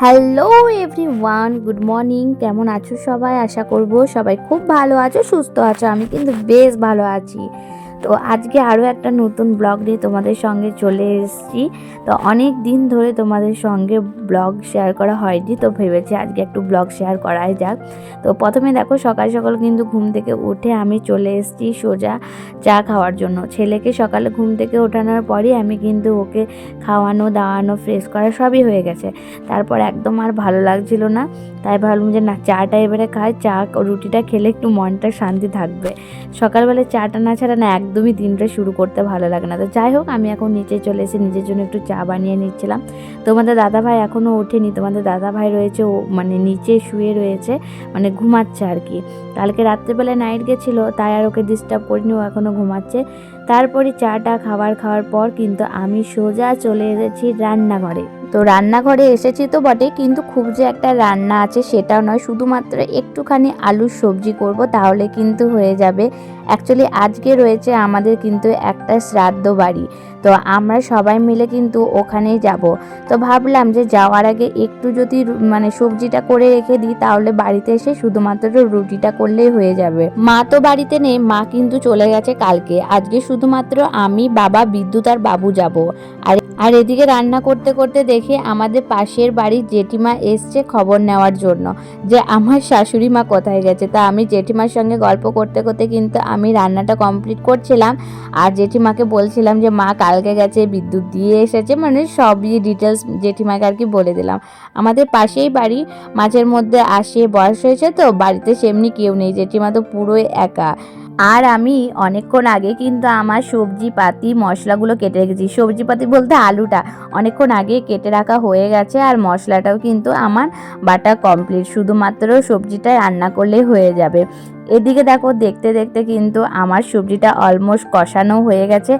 Hello everyone good morning কেমন আছো সবাই? আশা করব সবাই খুব ভালো আছো, সুস্থ আছো। আমি কিন্তু বেশ ভালো আছি। তো আজকে আরও একটা নতুন ব্লগ নিয়ে তোমাদের সঙ্গে চলে এসেছি। তো অনেক দিন ধরে তোমাদের সঙ্গে ব্লগ শেয়ার করা হয়নি, তো ভেবেছি আজকে একটু ব্লগ শেয়ার করাই যাক। তো প্রথমে দেখো, সকাল সকাল কিন্তু ঘুম থেকে উঠে আমি চলে এসেছি সোজা চা খাওয়ার জন্য। ছেলেকে সকালে ঘুম থেকে ওঠানোর পরই আমি কিন্তু ওকে খাওয়ানো, দাওয়ানো ফ্রেশ করা সবই হয়ে গেছে। তারপর একদম আর ভালো লাগছিল না, তাই ভাবলাম যে না, চাটা এবারে খাই, চা রুটিটা খেলে একটু মনটা শান্তি থাকবে। সকালবেলা চাটা না ছাড়া না একদমই দিনটা শুরু করতে ভালো লাগে না। তো যাই হোক, আমি এখন নিচে চলে এসে নিজের জন্য একটু চা বানিয়ে নিচ্ছিলাম। তোমাদের দাদা ভাই এখনও ওঠেনি। তোমাদের দাদা ভাই রয়েছে, ও মানে নিচে শুয়ে রয়েছে মানে ঘুমাচ্ছে আর কি। কালকে রাত্রেবেলা নাইট গেছিল, তাই আর ওকে ডিস্টার্ব করিনি, ও এখনও ঘুমাচ্ছে। তারপরে চাটা খাবার খাওয়ার পর কিন্তু আমি সোজা চলে এসেছি রান্নাঘরে। তো রান্নাঘরে এসেছি তো বটে, কিন্তু খুব যে একটা রান্না আছে সেটাও নয়, শুধুমাত্র একটুখানি আলুর সবজি করব, তাহলে কিন্তু হয়ে যাবে। অ্যাকচুয়ালি আজকে রয়েছে আমাদের কিন্তু একটা শ্রাদ্ধ বাড়ি। তো আমরা সবাই মিলে কিন্তু ওখানেই যাব। তো ভাবলাম যে যাওয়ার আগে একটু যদি মানে সবজিটা করে রেখে দিই, তাহলে বাড়িতে এসে শুধুমাত্র রুটিটা করলেই হয়ে যাবে। মা তো বাড়িতে নেই, মা কিন্তু চলে গেছে কালকে। আজকে শুধুমাত্র আমি, বাবা, বিদ্যুৎ আর বাবু যাব। আর আর এদিকে রান্না করতে করতে দেখে আমাদের পাশের বাড়ির জেঠিমা এসছে খবর নেওয়ার জন্য যে আমার শাশুড়ি মা কোথায় গেছে। তা আমি জেঠিমার সঙ্গে গল্প করতে করতে কিন্তু আমি রান্নাটা কমপ্লিট করছিলাম। আর জেঠিমাকে বলছিলাম যে, মা কালকে গেছে, বিদ্যুৎ দিয়ে এসেছে মানে সবই ডিটেলস জেঠিমাকে আর কি বলে দিলাম। আমাদের পাশেই বাড়ি, মাঝের মধ্যে আসে, বয়স হয়েছে তো, বাড়িতে সেমনি কেউ নেই, জেঠিমা তো পুরোই একা। আর আমি অনেকক্ষণ আগে কিন্তু আমার সবজি পাতি, মশলাগুলো কেটে রেখেছি। সবজি পাতি বলতে আলুটা অনেকক্ষণ আগে কেটে রাখা হয়ে গেছে আর মশলাটাও কিন্তু আমার বাটা কমপ্লিট শুধুমাত্র সবজিটা রান্না করলেই হয়ে যাবে। এদিকে দেখো, দেখতে দেখতে কিন্তু আমার সবজিটা অলমোস্ট কষানো হয়ে গেছে।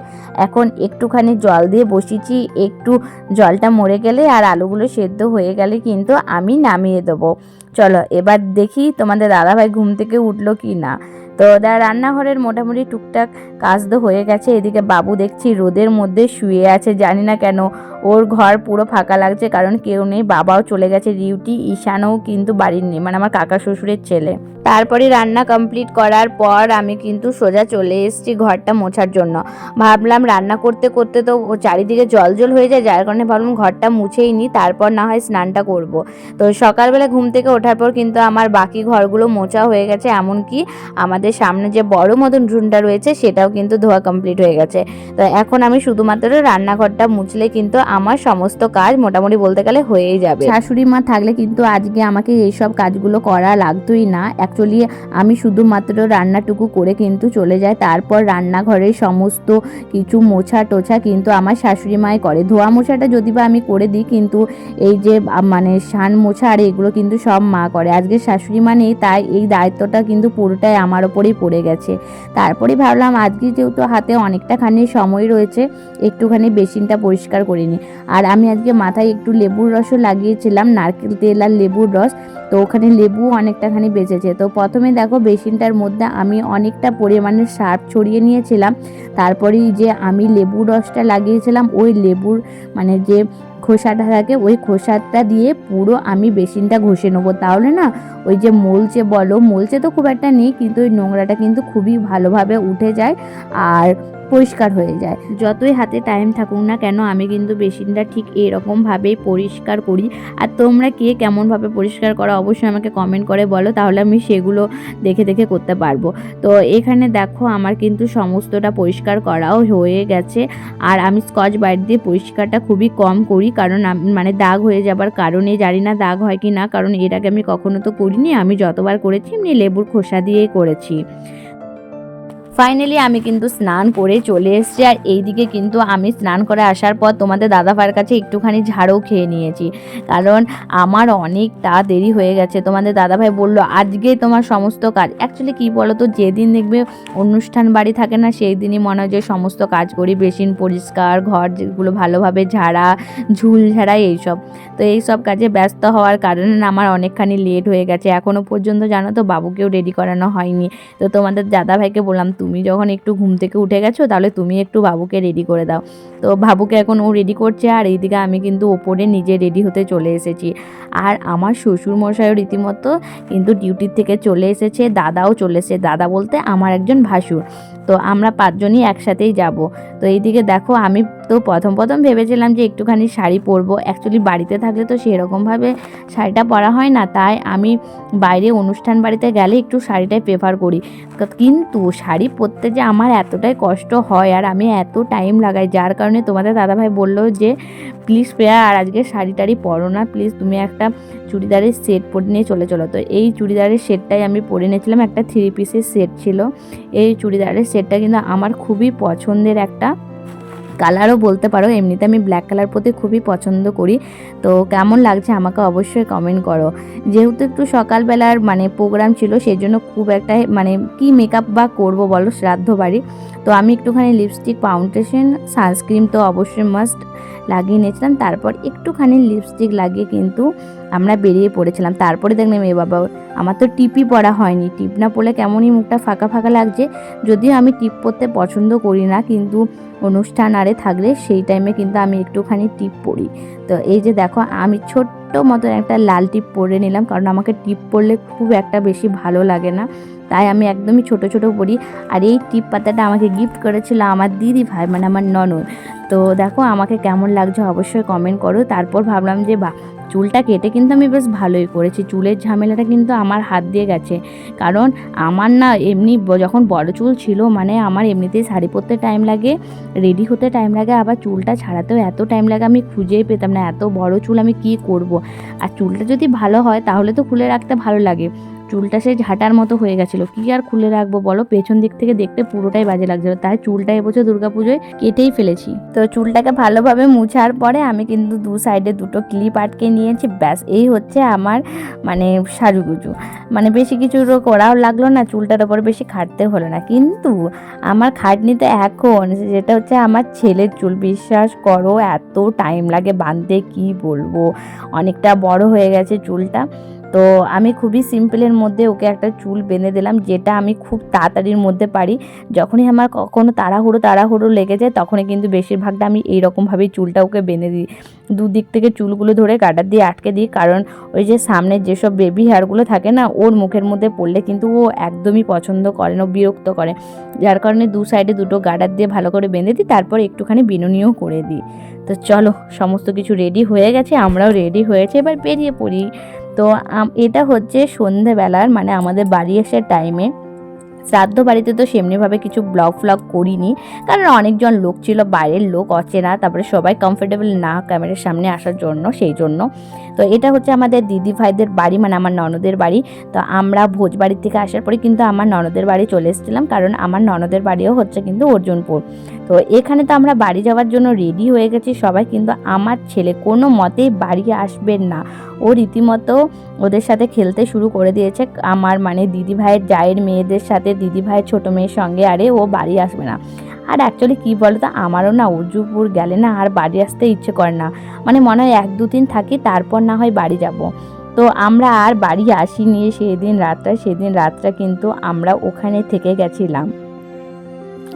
এখন একটুখানি জল দিয়ে বসিয়েছি, একটু জলটা মরে গেলে আর আলুগুলো সেদ্ধ হয়ে গেলে কিন্তু আমি নামিয়ে দেবো। চলো, এবার দেখি তোমাদের দাদাভাই ঘুম থেকে উঠল কি না তো রান্নাঘরের মোটামুটি টুকটাক কাজ তো হয়ে গেছে। এদিকে বাবু দেখছি রোদের মধ্যে শুয়ে আছে, জানি না কেন ওর ঘর পুরো ফাঁকা লাগছে, কারণ কেউ নেই, বাবাও চলে গেছে ডিউটি ঈশানও কিন্তু বাড়ির নেই মানে আমার কাকা শ্বশুরের ছেলে। তারপরে রান্না কমপ্লিট করার পর আমি কিন্তু সোজা চলে এসেছি ঘরটা মোছার জন্য। ভাবলাম রান্না করতে করতে তো চারিদিকে জল জল হয়ে যায়, যার কারণে ভাবলাম ঘরটা মুছেই নিই তারপর না হয় স্নানটা করব। তো সকালবেলা ঘুম থেকে ওঠার পর কিন্তু আমার বাকি ঘরগুলো মোছা হয়ে গেছে, এমনকি আমাদের সামনে যে বড় মতন ঝুনটা রয়েছে, সেটাও কিন্তু ধোয়া কমপ্লিট হয়ে গেছে। তো এখন আমি শুধুমাত্র রান্নাঘরটা মুছলে কিন্তু আমার সমস্ত কাজ মোটামুটি বলতে গেলে হয়েই যাবে। শাশুড়ি মা থাকলে কিন্তু আজকে আমাকে এইসব কাজগুলো করা লাগতোই না। অ্যাকচুয়ালি আমি শুধুমাত্র রান্নাটুকু করে কিন্তু চলে যাই। তারপর রান্নাঘরের সমস্ত কিছু মোছা টোছা কিন্তু আমার শাশুড়ি মাই করে। ধোয়া মোছাটা যদি বা আমি করে দিই কিন্তু এই যে মানে সান মোছা আর এগুলো কিন্তু সব মা করে। আজকে শাশুড়ি মা নেই, তাই এই দায়িত্বটা কিন্তু পুরোটাই আমার ওপরেই পড়ে গেছে। তারপরে ভাবলাম, আজকে যেহেতু হাতে অনেকটা খানি সময় রয়েছে, একটুখানি বেসিনটা পরিষ্কার করে নিই। আর আমি আজকে মাথায় একটু লেবুর রসও লাগিয়েছিলাম, নারকেল তেল আর লেবুর রস। তো ওখানে লেবু অনেকটাখানি বেঁচেছে। তো প্রথমে দেখো বেসিনটার মধ্যে আমি অনেকটা পরিমাণে সার্ফ ছড়িয়ে নিয়েছিলাম। তারপরেই যে আমি লেবুর রসটা লাগিয়েছিলাম, ওই লেবুর মানে যে খোসাটা থাকে, ওই খোসাটা দিয়ে পুরো আমি বেসিনটা ঘষে নেব। তাহলে না, ওই যে মলচে বলো, মলচে তো খুব একটা নেই, কিন্তু ওই নোংরাটা কিন্তু খুবই ভালোভাবে উঠে যায়। আর পরিষ্কার হয়ে যায়। যতই হাতে টাইম থাকুক না কেন, আমি কিন্তু বেসিনটা ঠিক এরকমভাবেই পরিষ্কার করি। আর তোমরা কে কেমনভাবে পরিষ্কার করা অবশ্যই আমাকে কমেন্ট করে বলো, তাহলে আমি সেগুলো দেখে দেখে করতে পারব। তো এখানে দেখো, আমার কিন্তু সমস্তটা পরিষ্কার করাও হয়ে গেছে। আর আমি স্কচ বাইট দিয়ে পরিষ্কারটা খুবই কম করি, কারণ মানে দাগ হয়ে যাবার কারণে, জানি না দাগ হয় কি না কারণ এর আগে আমি কখনো তো করিনি, আমি যতবার করেছি, এমনি লেবুর খোসা দিয়েই করেছি। ফাইনালি আমি কিন্তু স্নান করে চলে এসেছি আর এইদিকে কিন্তু আমি স্নান করে আসার পর তোমাদের দাদাভাইয়ের কাছে একটুখানি ঝাড়ও খেয়ে নিয়েছি। কারণ আমার অনেকটা দেরি হয়ে গেছে। তোমাদের দাদাভাই বলল, আজকে তোমার সমস্ত কাজ অ্যাকচুয়ালি কী বলো তো যেদিন দেখবে অনুষ্ঠান বাড়ি থাকে না সেই দিনই মনে হয় যে সমস্ত কাজ করি বেসিন পরিষ্কার, ঘর যেগুলো ভালোভাবে ঝাড়া, ঝুল ঝাড়া, এইসব। তো এই সব কাজে ব্যস্ত হওয়ার কারণে আমার অনেকখানি লেট হয়ে গেছে। এখনও পর্যন্ত জানো তো, বাবুকেও রেডি করানো হয়নি। তো তোমাদের দাদাভাইকে বললাম তুমি যখন একটু ঘুম থেকে উঠে গেছো, তাহলে তুমি একটু বাবুকে রেডি করে দাও। তো বাবুকে এখন ও রেডি করছে, আর এইদিকে আমি কিন্তু ওপরে নিজে রেডি হতে চলে এসেছি। আর আমার শ্বশুর মশাইও রীতিমতো কিন্তু ডিউটির থেকে চলে এসেছে, দাদাও চলে এসেছে। দাদা বলতে আমার একজন ভাসুর। তো আমরা পাঁচজনই একসাথেই যাব। তো এইদিকে দেখো আমি তো প্রথম প্রথম ভেবেছিলাম যে একটুখানি শাড়ি পরবো। অ্যাকচুয়ালি বাড়িতে থাকলে তো সেরকমভাবে শাড়িটা পরা হয় না। তাই আমি বাইরে অনুষ্ঠান বাড়িতে গেলে একটু শাড়িটাই প্রেফার করি। কিন্তু শাড়ি পরতে যে আমার এতটাই কষ্ট হয় আর আমি এত টাইম লাগাই, যার কারণে তোমাদের দাদাভাই বলল যে প্লিজ প্রেয়া, আর আজকে শাড়ি টাড়ি পরো না। প্লিজ তুমি একটা চুড়িদারের সেট পরে নিয়ে চলে চলো। তো এই চুড়িদারের সেটটাই আমি পরে নিয়েছিলাম। একটা থ্রি পিসের সেট ছিল। এই চুড়িদারের সেটটা কিন্তু আমার খুবই পছন্দের একটা কালারও বলতে পারো, এমনিতে আমি ব্ল্যাক কালার প্রতি খুবই পছন্দ করি। তো কেমন লাগছে আমাকে অবশ্যই কমেন্ট করো। যেহেতু একটু সকালবেলার মানে প্রোগ্রাম ছিল সেই জন্য খুব একটা মানে কি মেকআপ বা করব বলো, শ্রাদ্ধ বাড়ি। তো আমি একটুখানি লিপস্টিক ফাউন্ডেশন সানস্ক্রিন তো অবশ্যই মাস্ট লাগিয়ে নিয়েছিলাম। তারপর একটুখানি লিপস্টিক লাগিয়ে কিন্তু আমরা বেরিয়ে পড়েছিলাম। তারপরে দেখলাম, এ বাবা, আমার তো টিপই পরা হয়নি। টিপ না পরলে কেমনই মুখটা ফাঁকা ফাঁকা লাগছে। যদিও আমি টিপ পরতে পছন্দ করি না, কিন্তু অনুষ্ঠান আরে থাকলে সেই টাইমে কিন্তু আমি একটুখানি টিপ পরি। তো এই যে দেখো, আমি ছোট্ট মতন একটা লাল টিপ পরে নিলাম, কারণ আমাকে টিপ পরলে খুব একটা বেশি ভালো লাগে না। তাই আমি একদমই ছোট ছোট পরি। আর এই টিপ পাতাটা আমাকে গিফট করেছিল আমার দিদি ভাই মানে আমার ননদ। তো দেখো আমাকে কেমন লাগছে অবশ্যই কমেন্ট করো। তারপর ভাবলাম যে বা চুলটা কেটে কিন্তু আমি বেশ ভালোই করেছি। চুলের ঝামেলাটা কিন্তু আমার হাত দিয়ে গেছে। কারণ আমার না এমনি যখন বড় চুল ছিল মানে আমার এমনিতেই শাড়ি পরতে টাইম লাগে রেডি হতে টাইম লাগে। আবার চুলটা ছাড়াতেও এত টাইম লাগে, আমি খুঁজেই পেতাম না, এত বড় চুল আমি কি করব? আর চুলটা যদি ভালো হয়, তাহলে তো খুলে রাখতে ভালো লাগে। চুলটা সেই ঝাঁটার মতো হয়ে গেছিল। কি আর খুলে রাখব বলো? পেছন দিক থেকে দেখতে পুরোটাই বাজে লাগছিল। তাই চুলটা এবছর দুর্গাপুজোয় কেটেই ফেলেছি। তো চুলটাকে ভালোভাবে মুছার পরে আমি কিন্তু দু সাইডে দুটো ক্লিপ আটকে নিয়েছি। ব্যাস, এই হচ্ছে আমার মানে সাজুগুজু। মানে বেশি কিছু করাও লাগল না, চুলটার ওপরে বেশি খাটতে হলো না। কিন্তু আমার খাটনিতে এখন যেটা হচ্ছে আমার ছেলের চুল, বিশ্বাস করো, এত টাইম লাগে বাঁধতে, কি বলব? অনেকটা বড় হয়ে গেছে চুলটা। তো আমি খুবই সিম্পলের মধ্যে ওকে একটা চুল বেঁধে দিলাম, যেটা আমি খুব তাড়াতাড়ির মধ্যে পারি। যখনই আমার কখনো তাড়াহুড়ো তাড়াহুড়ো লেগে যায়, তখনই কিন্তু বেশিরভাগটা আমি এইরকমভাবেই চুলটা ওকে বেঁধে দিই। দুদিক থেকে চুলগুলো ধরে কাটার দিয়ে আটকে দিই, কারণ ওই যে সামনে যেসব বেবি হেয়ারগুলো থাকে না, ওর মুখের মধ্যে পড়লে কিন্তু ও একদমই পছন্দ করে না বিরক্ত করে। যার কারণে দু সাইডে দুটো গার্ডার দিয়ে ভালো করে বেঁধে দিই, তারপর একটুখানি বিনুনিও করে দিই। তো চলো, সমস্ত কিছু রেডি হয়ে গেছে, আমরাও রেডি হয়েছে, এবার বেরিয়ে পড়ি। তো এটা হচ্ছে সন্ধেবেলার মানে আমাদের বাড়ি আসার টাইমে শ্রাদ্ধ বাড়িতে তো সেমনিভাবে কিছু ব্লগ ফ্লগ করিনি, কারণ অনেকজন লোক ছিল, বাইরের লোক, অচেনা, তারপরে সবাই কমফোর্টেবল না ক্যামেরার সামনে আসার জন্য, সেই জন্য। তো এটা হচ্ছে আমাদের দিদি ভাইদের বাড়ি মানে আমার ননদের বাড়ি। তো আমরা ভোজ বাড়ি থেকে আসার পরে কিন্তু আমার ননদের বাড়ি চলে এসেছিলাম, কারণ আমার ননদের বাড়িও হচ্ছে কিন্তু অর্জুনপুর। তো এখানে তো আমরা বাড়ি যাওয়ার জন্য রেডি হয়ে গেছি সবাই, কিন্তু আমার ছেলে কোনো মতেই বাড়ি আসবেন না। ও রীতিমতো ওদের সাথে খেলতে শুরু করে দিয়েছে। আমার মানে দিদি ভাইয়ের জায়ের মেয়েদের সাথে দিদি ভাইয়ের ছোটো মেয়ের সঙ্গে, আরে ও বাড়ি আসবে না। আর অ্যাকচুয়ালি কী বলতো, আমারও না উজুপুর গেলে না আর বাড়ি আসতে ইচ্ছে করে না। মানে মনে হয় এক দু দিন থাকি, তারপর না হয় বাড়ি যাব। তো আমরা আর বাড়ি আসিনি সেদিন রাতটা সেদিন রাতটা কিন্তু আমরা ওখানে থেকে গেছিলাম।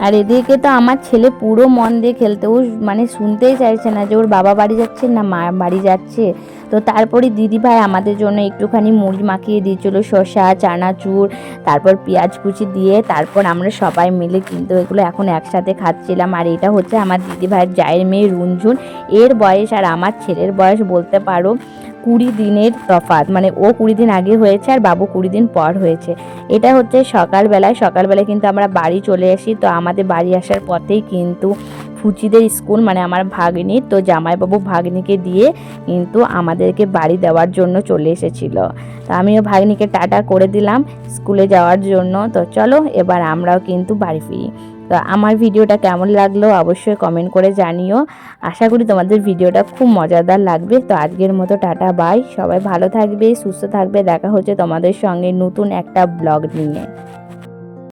আর এদিকে তো আমার ছেলে পুরো মন দিয়ে খেলতে, ও মানে শুনতেই চাইছে না যে ওর বাবা বাড়ি যাচ্ছে না মা বাড়ি যাচ্ছে। তো তারপরে দিদিভাই আমাদের জন্য একটুখানি মুড়ি মাখিয়ে দিয়েছিল, শসা, চানাচুর, তারপর পেঁয়াজ কুচি দিয়ে, তারপর আমরা সবাই মিলে কিন্তু এগুলো এখন একসাথে খাচ্ছিলাম। আর এটা হচ্ছে আমার দিদিভাইয়ের জায়ের মেয়ে রুনঝুন এর বয়স আর আমার ছেলের বয়স বলতে পারো কুড়ি দিনের তফাৎ। মানে ও কুড়ি দিন আগে হয়েছে আর বাবু কুড়ি দিন পর হয়েছে। এটা হচ্ছে সকালবেলায়। সকালবেলায় কিন্তু আমরা বাড়ি চলে আসি। তো আমাদের বাড়ি আসার পথেই কিন্তু ফুচিদের স্কুল মানে আমার ভাগ্নি, তো জামাইবাবু ভাগ্নিকে দিয়ে কিন্তু আমাদেরকে বাড়ি দেওয়ার জন্য চলে এসেছিল। তো আমিও ভাগ্নিকে টাটা করে দিলাম স্কুলে যাওয়ার জন্য। তো চলো এবার আমরাও কিন্তু বাড়ি ফিরি। তো আমার ভিডিওটা কেমন লাগল অবশ্যই কমেন্ট করে জানিও। আশা করি তোমাদের ভিডিওটা খুব মজাদার লাগবে। তো আজকের মতো টাটা বাই সবাই ভালো থাকবে, সুস্থ থাকবে। দেখা হচ্ছে তোমাদের সঙ্গে নতুন একটা ব্লগ নিয়ে।